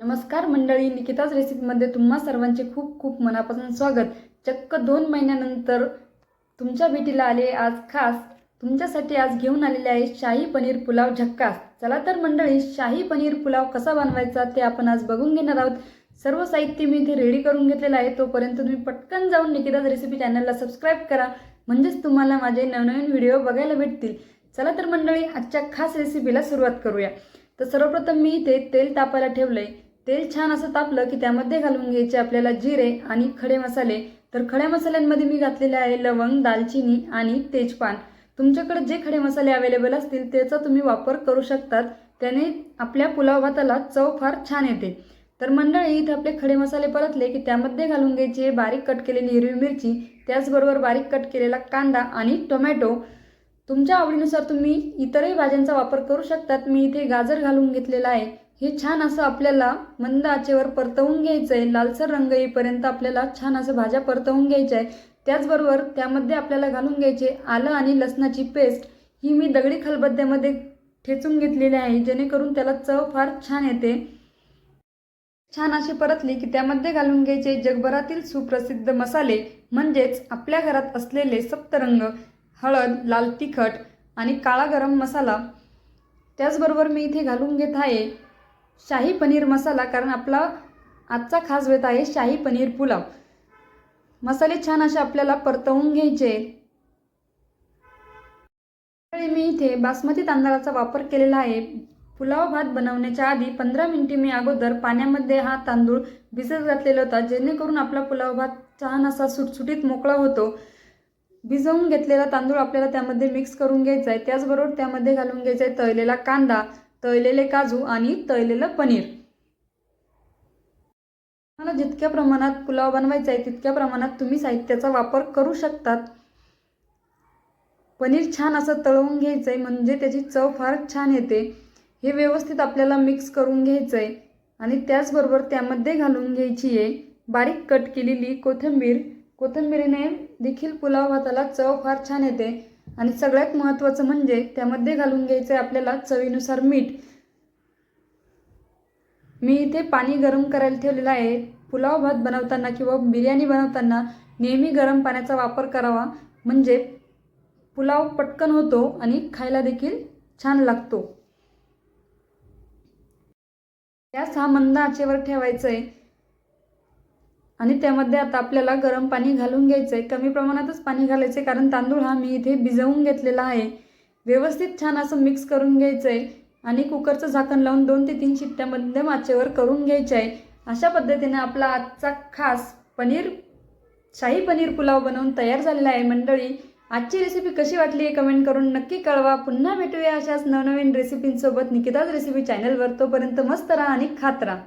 नमस्कार मंडळी निकिताज रेसिपीमध्ये तुम्हा सर्वांचे खूप खूप मनापासून स्वागत. चक्क दोन महिन्यानंतर तुमच्या भेटीला आले आज खास. तुमच्यासाठी आज घेऊन आलेले आहे शाही पनीर पुलाव झक्कास. चला तर मंडळी शाही पनीर पुलाव कसा बनवायचा ते आपण आज बघून घेणार आहोत. सर्व साहित्य मी इथे रेडी करून घेतलेलं आहे तोपर्यंत तुम्ही पटकन जाऊन निकिताज रेसिपी चॅनलला सबस्क्राईब करा. म्हणजेच तुम्हाला माझे नवनवीन व्हिडिओ बघायला भेटतील. चला तर मंडळी आजच्या खास रेसिपीला सुरुवात करूया. तर सर्वप्रथम मी इथे तेल तापायला ठेवलं आहे तेल छान असं तापलं की त्यामध्ये घालून घ्यायचे आपल्याला जिरे आणि खडे मसाले. तर खड्या मसाल्यांमध्ये मी घातलेले आहे लवंग दालचिनी आणि तेजपान. तुमच्याकडे जे खडे मसाले अवेलेबल असतील त्याचा तुम्ही वापर करू शकतात. त्याने आपल्या पुलाव भाताला चव फार छान येते. तर मंडळी इथे आपले खडे मसाले परतले की त्यामध्ये घालून घ्यायचे बारीक कट केलेली हिरवी मिरची त्याचबरोबर बारीक कट केलेला कांदा आणि टोमॅटो. तुमच्या आवडीनुसार तुम्ही इतरही भाज्यांचा वापर करू शकतात. मी इथे गाजर घालून घेतलेला आहे. हे छान असं आपल्याला मंद आचेवर परतवून घ्यायचं आहे लालसर रंग येईपर्यंत आपल्याला छान असं भाज्या परतवून घ्यायच्या आहे त्याचबरोबर त्यामध्ये आपल्याला घालून घ्यायचे आलं आणि लसणाची पेस्ट ही मी दगडी खलबत्त्यामध्ये ठेचून घेतलेली आहे जेणेकरून त्याला चव फार छान येते. छान अशी परतली की त्यामध्ये घालून घ्यायचे जगभरातील सुप्रसिद्ध मसाले म्हणजेच आपल्या घरात असलेले सप्तरंग हळद लाल तिखट आणि काळा गरम मसाला. त्याचबरोबर मी इथे घालून घेत आहे शाही पनीर मसाला कारण आपला आजचा खास वेत आहे शाही पनीर पुलाव. मसाले छान असे आपल्याला परतवून घ्यायचे. त्यावेळी मी इथे बासमती तांदळाचा वापर केलेला आहे. पुलाव भात बनवण्याच्या आधी पंधरा मिनिटे मी अगोदर पाण्यामध्ये हा तांदूळ भिजत घातलेला होता जेणेकरून आपला पुलाव भात छान असा सुटसुटीत मोकळा होतो. भिजवून घेतलेला तांदूळ आपल्याला त्यामध्ये मिक्स करून घ्यायचा आहे. त्याचबरोबर त्यामध्ये घालून घ्यायचा आहे तळलेला कांदा. तळलेले काजू आणि तळलेलं पनीर. मला जितक्या प्रमाणात पुलाव बनवायचा आहे तितक्या प्रमाणात तुम्ही साहित्याचा वापर करू शकतात. पनीर छान असं तळवून घ्यायचं आहे म्हणजे त्याची चव फार छान येते. हे व्यवस्थित आपल्याला मिक्स करून घ्यायचं आहे आणि त्याचबरोबर त्यामध्ये घालून घ्यायची आहे बारीक कट केलेली कोथिंबीर. कोथिंबीरीने देखील पुलाव भाताला चव फार छान येते. आणि सगळ्यात महत्त्वाचं म्हणजे त्यामध्ये घालून घ्यायचं आहे आपल्याला चवीनुसार मीठ. मी इथे पाणी गरम करायला ठेवलेलं आहे. पुलाव भात बनवताना किंवा बिर्याणी बनवताना नेहमी गरम पाण्याचा वापर करावा. म्हणजे पुलाव पटकन होतो आणि खायला देखील छान लागतो. गॅस हा मंद आचेवर ठेवायचं आहे आणि त्यामध्ये आता आपल्याला गरम पाणी घालून घ्यायचं आहे कमी प्रमाणातच पाणी घालायचं आहे कारण तांदूळ हा मी इथे भिजवून घेतलेला आहे. व्यवस्थित छान असं मिक्स करून घ्यायचं आहे आणि कुकरचं झाकण लावून दोन ते तीन शिट्ट्यामध्ये माचेवर करून घ्यायचं आहे अशा पद्धतीने आपला आजचा खास पनीर शाही पनीर पुलाव बनवून तयार झालेला आहे मंडळी. आजची रेसिपी कशी वाटली आहे कमेंट करून नक्की कळवा. पुन्हा भेटूया अशाच नवनवीन रेसिपींसोबत निकिताज रेसिपी चॅनलवर तोपर्यंत मस्त राहा आणि खात राहा.